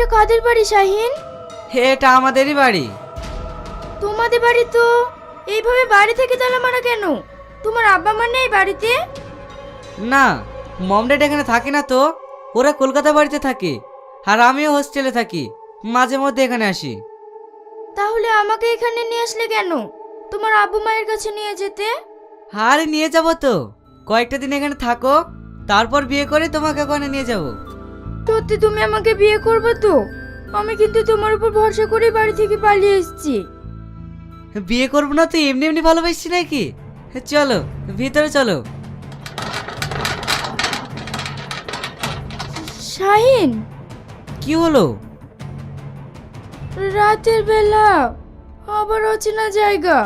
এটা কাদের বাড়ি শাহিন? হে এটা আমাদেরই বাড়ি। তোমাদের বাড়ি তো? এইভাবে বাড়ি থেকে তালা মারা কেন? তোমার আব্বা মা নেই বাড়িতে? না মম ড্যাড এখানে থাকে না তো। ওরা কলকাতা বাড়িতে থাকে আর আমিও হোস্টেলে থাকি। মাঝে মধ্যে এখানে আসি। তাহলে আমাকে এখানে নিয়ে আসলে কেন? তোমার আব্বু মায়ের কাছে নিয়ে যেতে? আরে নিয়ে যাব তো। কয়েকটা দিন এখানে থাকো তারপর বিয়ে করে তোমাকে ওখানে নিয়ে যাব। সত্যি তুমি আমাকে বিয়ে করবে তো? আমি কিন্তু তোমার উপর ভরসা করে বাড়ি থেকে পালিয়ে এসেছি। বিয়ে করব না তো এমনি এমনি ভালোবাসছি নাকি? চলো ভিতরে চলো। শাহিন? কি হলো? রাতের বেলা আবার অচেনা জায়গা।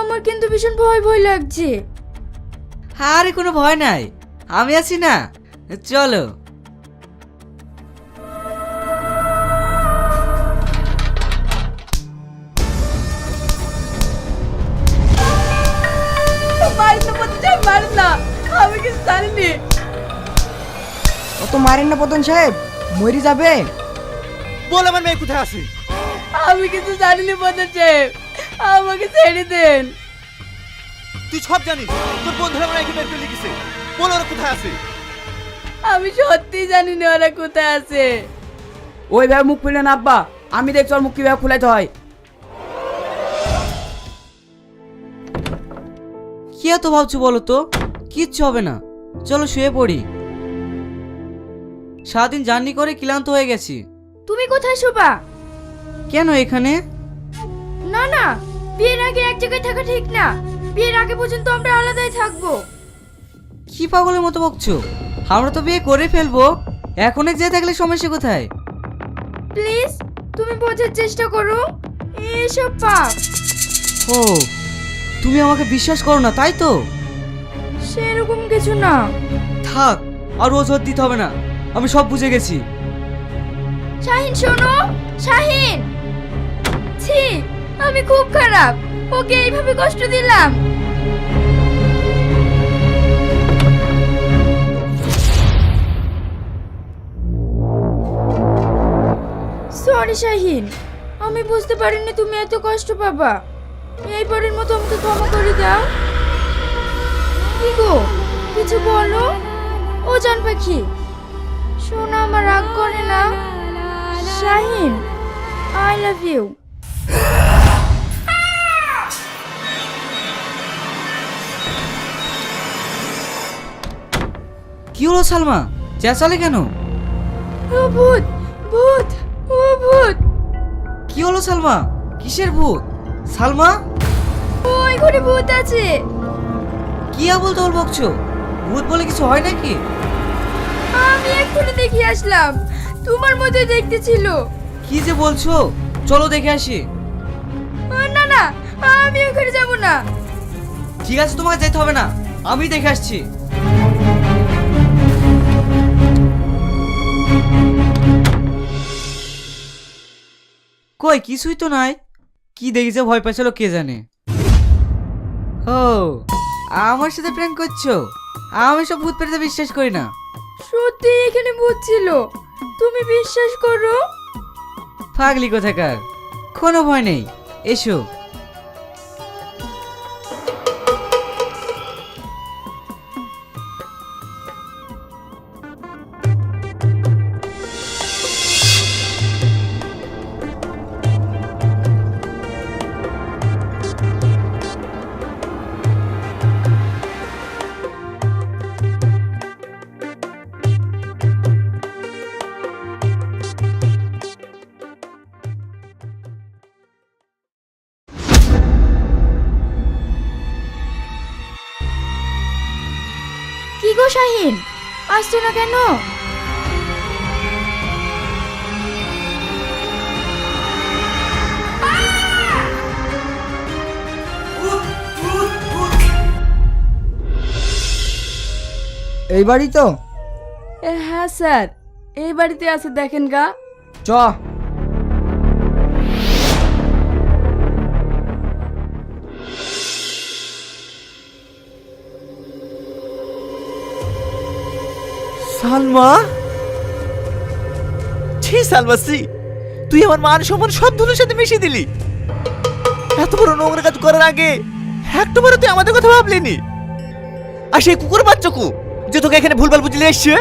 আমার কিন্তু ভীষণ ভয় ভয় লাগছে। আরে কোনো ভয় নাই। আমি আছি না। চলো। অত মারেন না পতন সাহেব মরি যাবে। বল আমার মেয়ে কোথায় আছে? আমি কিছু জানি না জানিনি বলেছে আমাকে ছেড়ে দেন। তুই সব জানিস তোর বন্ধুরা আমার একে বের লিখেছে বল ওরা কোথায় আছে? আমি সত্যি জানি না ওরা কোথায় আছে। ওইভাবে মুখ খুললেন আব্বা। আমি দেখছি ওর মুখ কীভাবে খুলাইতে হয়। কি এত ভাবছ বলো তো? কিচ্ছু হবে না। চলো শুয়ে পড়ি। সারাদিন জার্নি করে ক্লান্ত হয়ে গেছি। তুমি কোথায় শোবা কেন এখানে? না না বিয়ের আগে এক জায়গায় থাকা ঠিক না। বিয়ের আগে পর্যন্ত আমরা আলাদাই থাকব। কি পাগলের মতো বকছো? আমরা তো বিয়ে করে ফেলব। এখন এক যেয়ে থাকলে সমস্যা কোথায়? প্লিজ তুমি বোঝার চেষ্টা করো। এসব পাপ। ও তুমি আমাকে বিশ্বাস করো না তাই তো? সেরকম কিছু না। থাক আর ওজোর দিতে হবে না। আমি সব বুঝে গেছি। শাহিন, শোনো। শাহিন! ছি, আমি খুব খারাপ। ওকে এইভাবে কষ্ট দিলাম। সরি শাহিন। আমি বুঝতে পারিনি তুমি এত কষ্ট পাবা। এইবারের মতো আমাকে ক্ষমা করে দাও। কি গো? কিছু বলো? ও জান পাখি। শোনো আমার রাগ করে না। শাহিন আই লাভ ইউ কি হলো সালমা? চেঁচালে কেন? ও ভূত ভূত ও ভূত। কি হলো সালমা? কিসের ভূত? সালমা? ওই ঘরে ভূত আছে। কি আবল তোর বকছো? ভূত বলে কিছু হয় নাকি? দেখে আসলাম। তোমার মধ্যে দেখতে ছিল। কি যে বলছো? চলো দেখে আসি। না না আমি ওখানে যাব না। ঠিক আছে তোমাকে যেতে হবে না। আমি দেখে আসছি। কই কিছুই তো নাই। কি দেখেছে ভয় পাচ্ছিল কে জানে। ও আমার সাথে প্র্যাঙ্ক করছ। আমি সব ভূত পেতে বিশ্বাস করি না। সত্যি এখানে বুঝছিল তুমি বিশ্বাস করো? ফাগলি কোথাকার? কোনো ভয় নেই। এসো। গো শাহিন আসছো না কেন? এই বাড়ি তো? হ্যাঁ স্যার এই বাড়িতে আছে দেখেন গা। চ। সালমা? ছি ছি। সালমাসি তুই আমার মান সম্মান সব ধুলোর সাথে মিশিয়ে দিলি। এত বড় নোংরা কাজ করার আগে একটাবারও তুই আমাদের কথা ভাবলিনি? আর সেই কুকুর বাচ্চা কু যে তোকে এখানে ভুলভাল বুঝলে এসছে?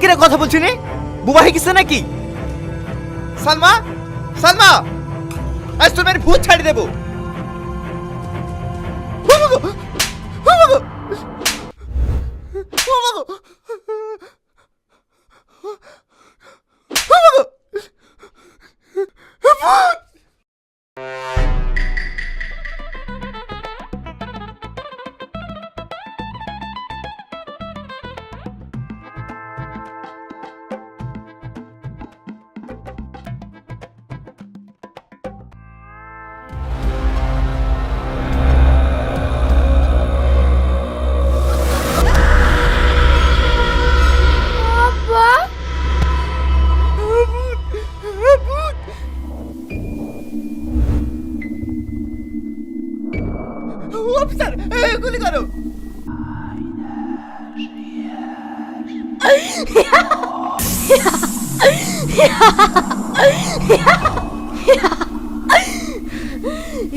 কিরা কথা বলছি নি? বুবা হয়ে গেছে নাকি? সালমা সালমা! আজ তোর মেরে ভূত ছাড়ি দেবো। あ!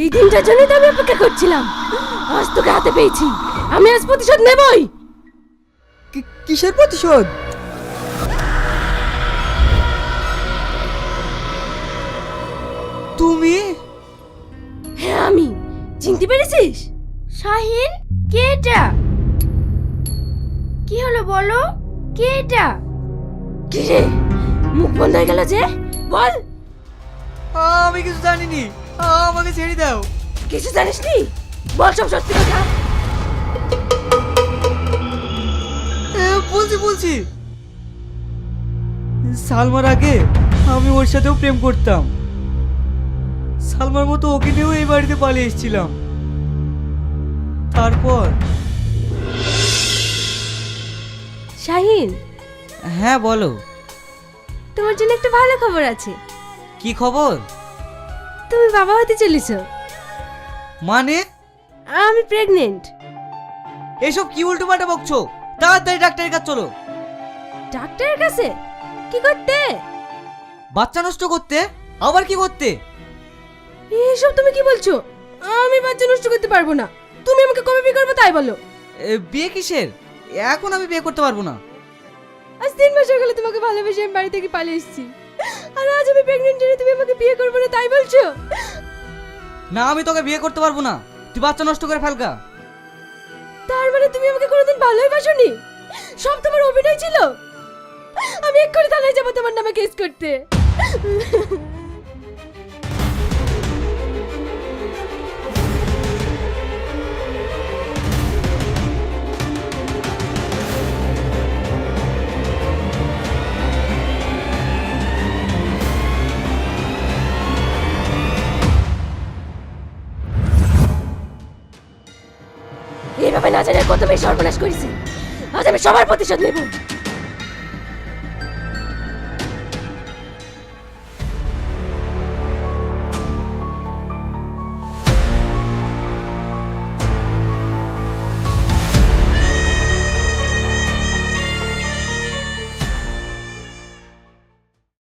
এই দিনটার জন্যই তো আমি অপেক্ষা করছিলাম। আজ তোকে হাতে পেয়েছি। আমি আজ প্রতিশোধ নেবই। কিসের প্রতিশোধ? তুমি? হ্যাঁ আমি। চিনতে পেরেছিস? শাহিন কে এটা? কি হলো বলো? কে এটা? কি রে? মুখ বন্ধ হয়ে গেল যে। বল। আমি কিছু জানিনি। আমাকে ছেড়ে দাও। কিছু জানিস নি বল সব সত্যি কথা। এ, বলছি বলছি। সালমার আগে আমি ওর সাথেও প্রেম করতাম। সালমার মতো ওকে নিয়েও এই বাড়িতে পালিয়ে এসেছিলাম। তারপর? শাহিন। হ্যাঁ বলো। তোমার জন্য একটা ভালো খবর আছে। কি খবর? তুমি বাবা হতে চলেছো। মানে? আমি প্রেগনেন্ট এসব কি উল্টো পাল্টা বকছো? তাড়াতাড়ি ডাক্তারের কাছে চলো। ডাক্তারের কাছে? কি করতে? বাচ্চা নষ্ট করতে? আবার কি করতে? এসব তুমি কি বলছো? আমি বাচ্চা নষ্ট করতে পারব না। তুমি আমাকে কবে বিয়ে করবে তাই বলো। এ, বিয়ে কিসের? এখন আমি বিয়ে করতে পারব না। আজ তিন মাস হয়ে তোমাকে ভালোবেসে আমি বাড়ি থেকে পালিয়ে এসেছি। আর আজ আমি প্রেগনেন্ট জেনে তুমি আমাকে বিয়ে করবে না তাই বলছো? না আমি তোকে বিয়ে করতে পারব না। তুই বাচ্চা নষ্ট করে ফেলকা তার মানে তুমি আমাকে কোনোদিন ভালোই বাসনি সব তোমার অভিনয় ছিল? আমি এক্ষুনি থানায় যাব তোমার নামে কেস করতে। না জানি কত বেশি সর্বনাশ করেছি। আজ আমি সবার প্রতিশোধ নেব।